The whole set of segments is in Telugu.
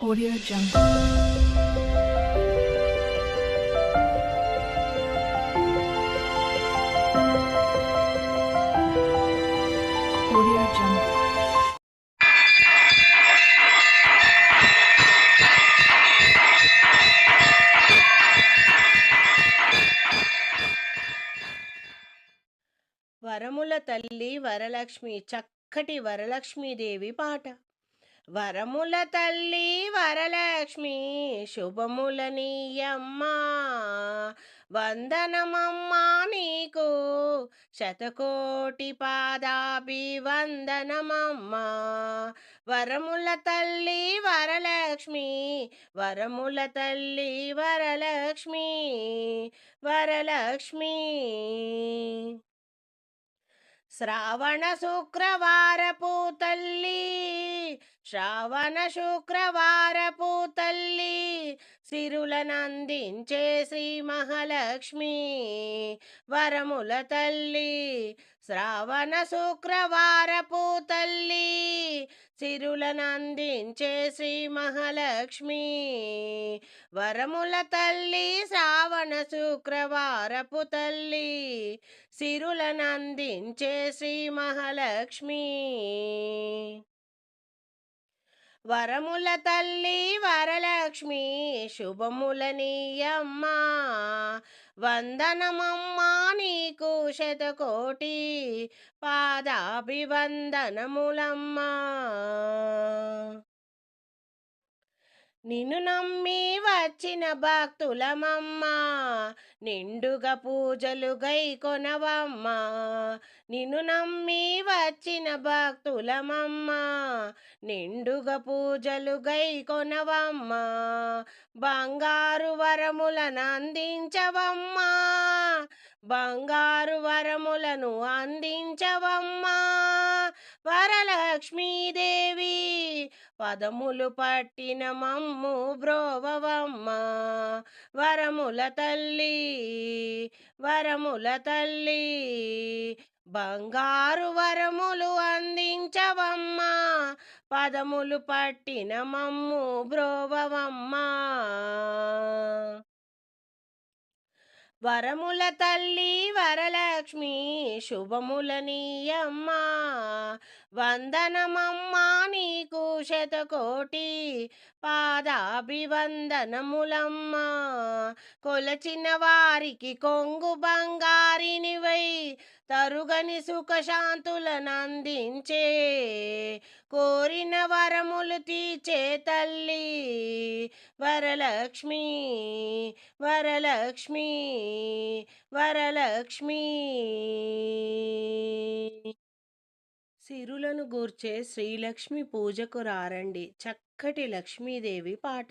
Audio Jungle. Audio Jungle. వరముల తల్లి వరలక్ష్మి చక్కటి వరలక్ష్మీదేవి పాట వరముల తల్లి వరలక్ష్మి శుభముల నీయమ్మా. వందనమమ్మా నీకు శతకోటి పాదాభి వందనమమ్మా వరముల తల్లి వరలక్ష్మి వరముల తల్లి వరలక్ష్మి వరలక్ష్మి. శ్రావణ శుక్రవారపు తల్లి శ్రావణ శుక్రవారపు తల్లి సిరులనందించే శ్రీ మహాలక్ష్మి వరముల తల్లి శ్రావణ శుక్రవారపు తల్లి సిరులనందించే శ్రీ మహాలక్ష్మి. వరముల తల్లి శ్రావణ శుక్రవారపు తల్లి. సిరులనందించే శ్రీ మహాలక్ష్మి. వరముల తల్లి వరలక్ష్మి శుభముల నీయమ్మా. వందనమమ్మా నీకు శతకోటి. పాదాభివందనములమ్మా. నిన్ను నమ్మి వచ్చిన భక్తులమమ్మా నిండుగా పూజలు గై కొనవమ్మా. నిన్ను నమ్మి వచ్చిన భక్తులమమ్మా నిండుగా పూజలు గై కొనవమ్మా. బంగారు వరములను అందించవమ్మా బంగారు వరములను అందించవమ్మా. వరలక్ష్మీదేవి పదములు పట్టిన మమ్ము బ్రోవవమ్మ. వరముల తల్లి వరముల తల్లి బంగారు వరములు అందించవమ్మా. పదములు పట్టిన మమ్ము బ్రోవవమ్మా. వరముల తల్లి వరలక్ష్మి శుభములనీయమ్మా వందనమమ్మా నీకు శతకోటి పాదాభివందనములమ్మా. కొలచిన వారికి కొంగు బంగారినివై తరుగని సుఖశాంతులనందించే. కోరిన వరములు తీచే తల్లి వరలక్ష్మి వరలక్ష్మి వరలక్ష్మి. సిరులను గూర్చే శ్రీలక్ష్మి పూజకు రారండి. చక్కటి లక్ష్మీదేవి పాట.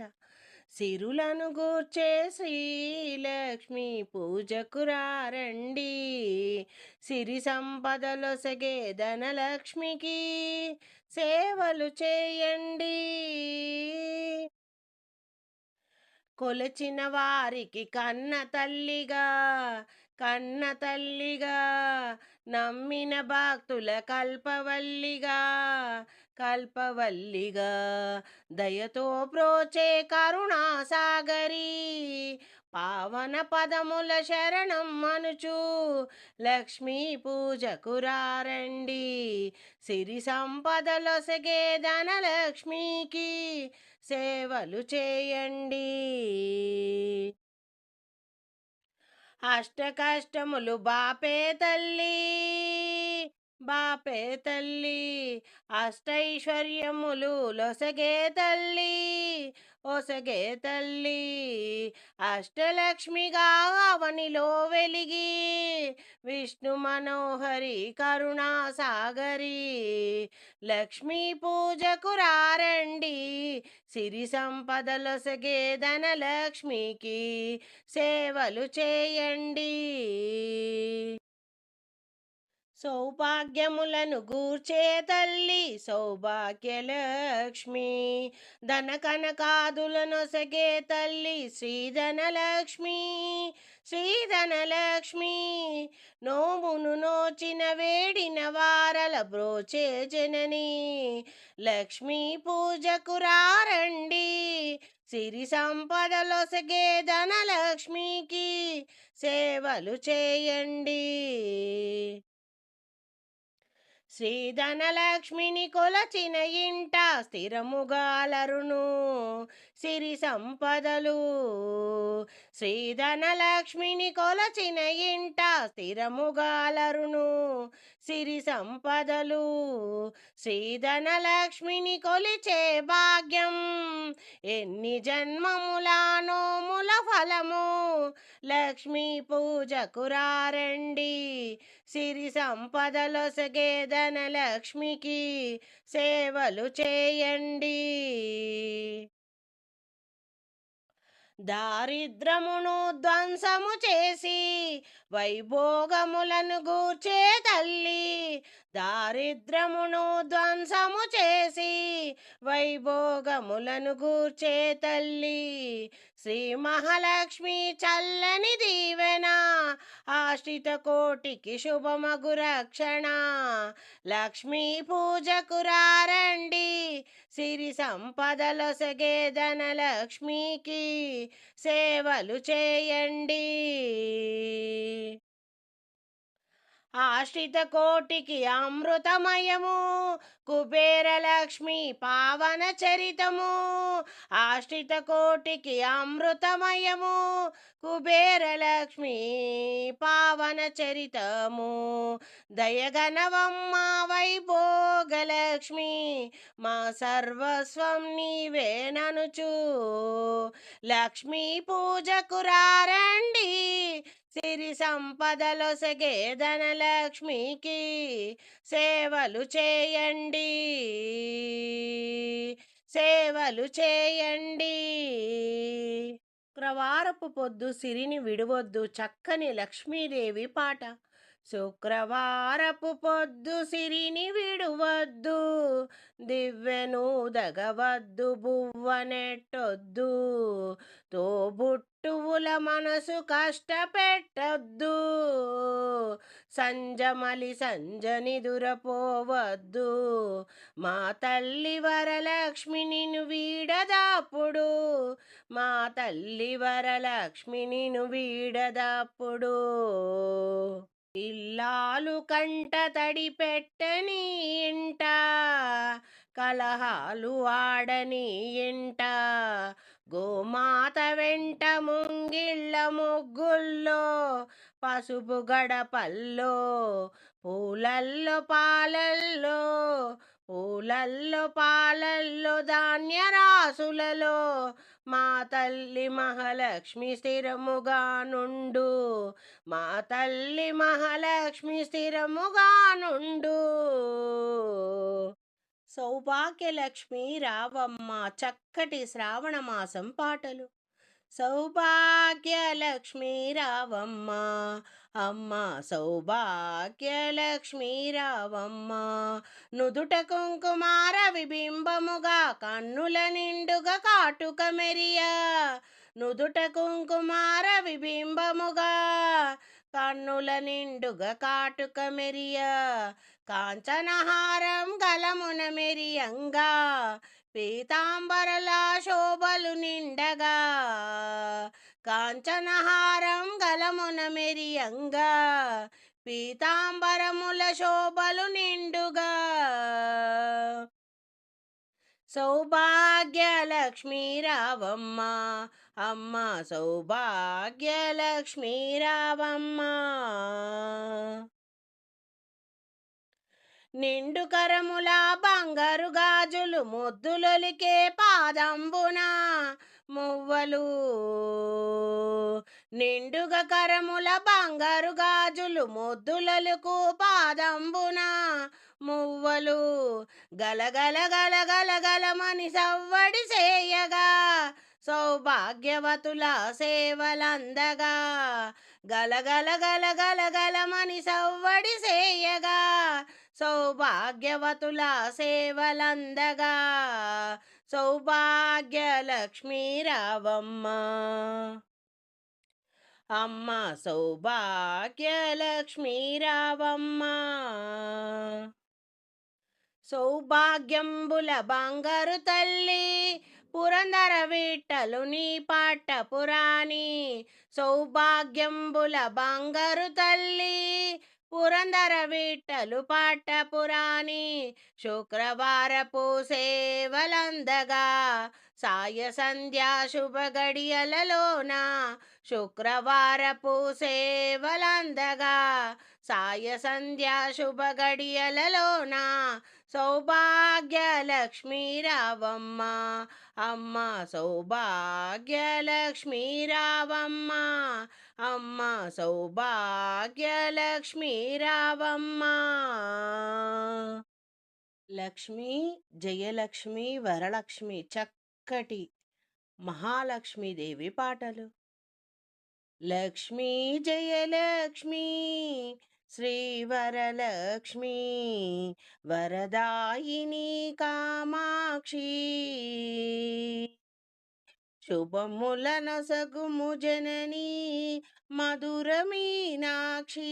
సిరులను గూర్చే శ్రీలక్ష్మి పూజకు రారండి. సిరి సంపదలొసగే ధనలక్ష్మికి సేవలు చేయండి. కొలచిన వారికి కన్న తల్లిగా కన్న తల్లిగా నమ్మిన భక్తుల కల్పవల్లిగా కల్పవల్లిగా దయతో ప్రోచే కరుణాసాగరి పావన పదముల శరణం మనుచు లక్ష్మీ పూజకు రారండి. సిరి సంపదలొసగే ధనలక్ష్మికి సేవలు చేయండి. అష్ట కష్టములు బాపే తల్లి బాపే తల్లి అష్టైశ్వర్యములు లొసగే తల్లి ఒసగే తల్లి అష్టలక్ష్మిగా అవనిలో వెలిగి విష్ణు మనోహరి కరుణాసాగరి లక్ష్మీ పూజకు రారండి. సిరి సంపదలొసగే ధనలక్ష్మికి సేవలు చేయండి. సౌభాగ్యములను గూర్చే తల్లి సౌభాగ్యలక్ష్మి ధన కనకాదులనొసగే తల్లి శ్రీధనలక్ష్మి శ్రీధనలక్ష్మి నోమును నోచిన వేడిన వారల బ్రోచే జనని. లక్ష్మీ పూజకు రారండి సిరి సంపదలొసగే ధనలక్ష్మికి సేవలు చేయండి. శ్రీధనలక్ష్మిని కొలచిన ఇంట స్థిరముగాలరును. సిరి సంపదలు. శ్రీధనలక్ష్మిని కొలచిన ఇంట స్థిరముగాలరును సిరి సంపదలు. శ్రీధనలక్ష్మిని కొలిచే భాగ్యం. ఎన్ని జన్మములానో ముల ఫలము. లక్ష్మీ పూజకు రారండి. సిరి సంపదలొసగే ధనలక్ష్మికి సేవలు చేయండి. దారిద్రమును ధ్వంసము చేసి వైభోగములను గూర్చే తల్లి. దారిద్రమును ధ్వంసము చేసి వైభోగములను గూర్చే తల్లి. శ్రీ మహాలక్ష్మి చల్లని దీవెన ఆశ్రిత కోటికి శుభమగు రక్షణ. లక్ష్మీ పూజకు రారండి సిరి సంపదలొసగే ధనలక్ష్మికి సేవలు చేయండి. ఆశ్రిత కోటికి అమృతమయము కుబేరలక్ష్మి పావన చరితము. ఆశ్రిత కోటికి అమృతమయము కుబేరలక్ష్మి పావన చరితము. దయగనవమ్మ వైభోగలక్ష్మి మా సర్వస్వం నీవేననుచు లక్ష్మీ పూజకు రారండి సిరి సంపదలొసగే ధనలక్ష్మికి సేవలు చేయండి. సేవలు చేయండి. శుక్రవారపు పొద్దు సిరిని విడవద్దు చక్కని లక్ష్మీదేవి పాట. శుక్రవారపు పొద్దు సిరిని విడువద్దు దివ్వెను దగవద్దు బువ్వనెట్టొద్దు తోబుట్టువుల మనసు కష్టపెట్టద్దు సంజమలి సంజని దురపోవద్దు మా తల్లి వరలక్ష్మిని వీడదాపుడు మా తల్లి వరలక్ష్మిని వీడదాపుడు. ఇల్లాలు కంట తడి పెట్టని ఇంట కలహాలు ఆడని ఇంట. గోమాత వెంట ముంగిళ్ళ ముగ్గుల్లో పసుపు గడపల్లో పూలల్లో పాలల్లో పూలల్లో పాలల్లో ధాన్య రాసులలో మా తల్లి మహాలక్ష్మి స్థిరముగా నుండు. మా తల్లి మహాలక్ష్మి స్థిరముగా నుండు. సౌభాగ్యలక్ష్మి రావమ్మ చక్కటి శ్రావణ మాసం పాటలు. సౌభాగ్యలక్ష్మి రావమ్మ అమ్మ సౌభాగ్యలక్ష్మి రావమ్మ నుదుట కుంకుమార విబింబముగా కన్నుల నిండుగా కాటుక మెరియా. నుదుట కుంకుమార విబింబముగా కన్నుల నిండుగా కాటుక మెరియా. కాంచనహారం గలమున మెరియంగా. పీతాంబరలా శోభలు నిండగా కాంచనహారం గలమున మెరియంగా పీతాంబరముల శోభలు నిండుగా. సౌభాగ్యలక్ష్మీ రావమ్మ అమ్మ సౌభాగ్యలక్ష్మీ రావమ్మ నిండు కరముల బంగారు గాజులు ముద్దులొలికే పాదంబున మువ్వలు. నిండుగా కరముల బంగారు గాజులు ముద్దులలకు పాదంబున మువ్వలు. గలగల గలగల గలమని సవ్వడి చేయగా సౌభాగ్యవతుల సేవలందగా. గలగల గలగల గలమని సవ్వడి చేయగా సౌభాగ్యవతుల సేవలందగా. సౌభాగ్యలక్ష్మీ రావమ్మ అమ్మ సౌభాగ్యలక్ష్మీ రావమ్మ సౌభాగ్యంబుల బంగారు తల్లి పురందర విట్టలుని పట్టపురాణి సౌభాగ్యంబుల బంగారు తల్లి పురందర విట్టలు పట్టపురాణి శుక్రవారపు సేవలందగా సాయ సంధ్యా శుభ గడియలలోన శుక్రవారపు సేవలందగా సాయ సంధ్యా శుభ గడియలలోన సౌభాగ్య లక్ష్మీ రావమ్మ అమ్మ సౌభాగ్య లక్ష్మీ రావమ్మ అమ్మ సౌభాగ్యలక్ష్మి రావమ్మ. లక్ష్మి జయలక్ష్మి వరలక్ష్మి చక్కటి మహాలక్ష్మీదేవి పాటలు. లక్ష్మీ జయలక్ష్మి శ్రీ వరలక్ష్మి వరదాయిని కామాక్షి. శుభములనొసగుము జనని మధుర మీనాక్షి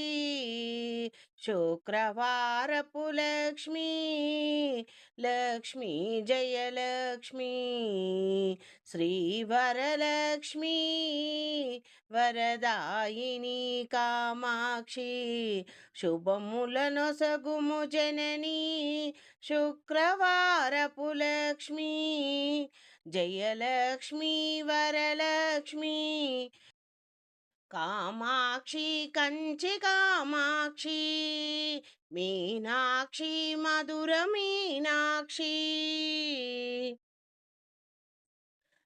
శుక్రవారపు లక్ష్మి లక్ష్మీ జయలక్ష్మి శ్రీ వరలక్ష్మి వరదాయిని కామాక్షి శుభములనొసగుము జనని శుక్రవారపు లక్ష్మి జయలక్ష్మి వరలక్ష్మి. కామాక్షి కంచి కామాక్షి. మీనాక్షి మధుర మీనాక్షి.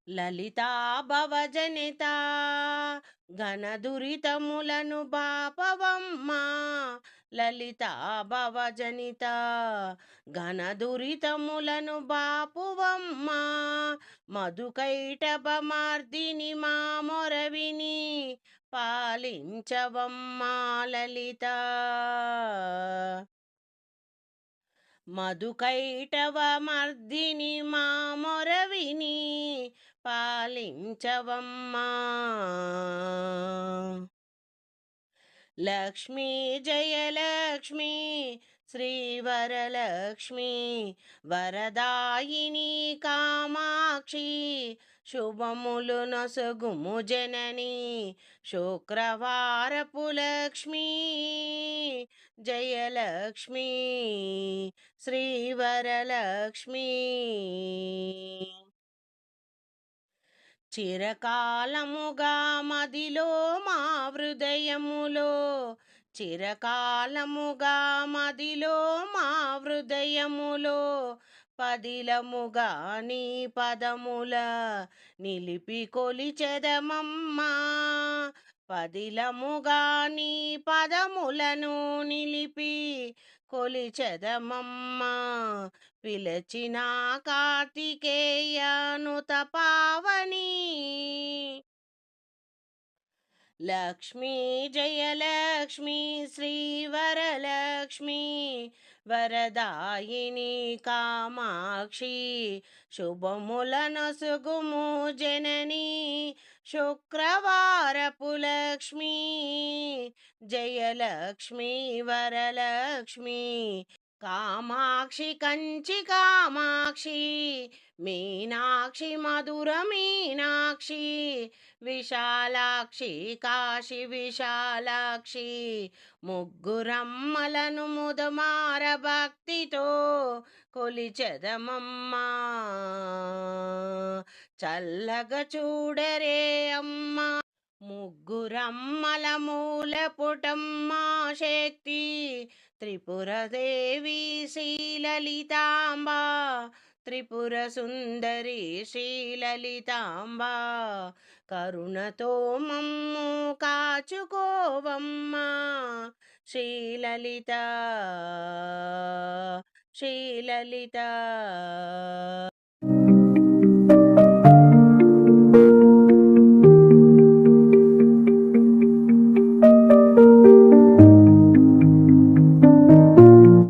లలితా భవజనిత. ఘన దురితములను బాపవమ్మ లలితా భవజనిత ఘన దురితములను బాపువమ్మ మధుకైటభమార్దిని మా మొరవిని పాలించవమ్మా లలిత. మధుకైటవ మర్దిని మా మొరవిని పాలించవమ్మా. లక్ష్మీ జయ శ్రీవరలక్ష్మి వరదాయిని కామాక్షి శుభములు నొసగుము జనని శుక్రవారపు లక్ష్మి జయలక్ష్మి శ్రీవరలక్ష్మి చిరకాలముగా మదిలో మా హృదయములో చిరకాలముగా మదిలో మా హృదయములో పదిలముగా నీ పదముల నిలిపి కొలిచెదమమ్మా. పదిలముగా నీ పదములను నిలిపి కొలిచెదమమ్మా. పిలచిన కార్తికేయను తపావని లక్ష్మీ జయలక్ష్మి శ్రీవరలక్ష్మి వరదాయిని కామాక్షి శుభములనొసుగుము జనని శుక్రవారపు లక్ష్మీ జయలక్ష్మి వరలక్ష్మి కామాక్షి కంచి కామాక్షి మీనాక్షి మధుర మీనాక్షి విశాలాక్షి కాశి విశాలాక్షి ముగ్గురమ్మలను ముదమార భక్తితో కొలిచెదమమ్మా. చల్లగా చూడరే అమ్మా ముగ్గురమ్మల మూల పుటమ్మా శక్తి త్రిపురదేవి శ్రీలలితాంబ. త్రిపుర సుందరి శ్రీలలితాంబ కరుణతో మమ్ము కాచుకోవమ్మా. శ్రీలలిత శ్రీలలిత.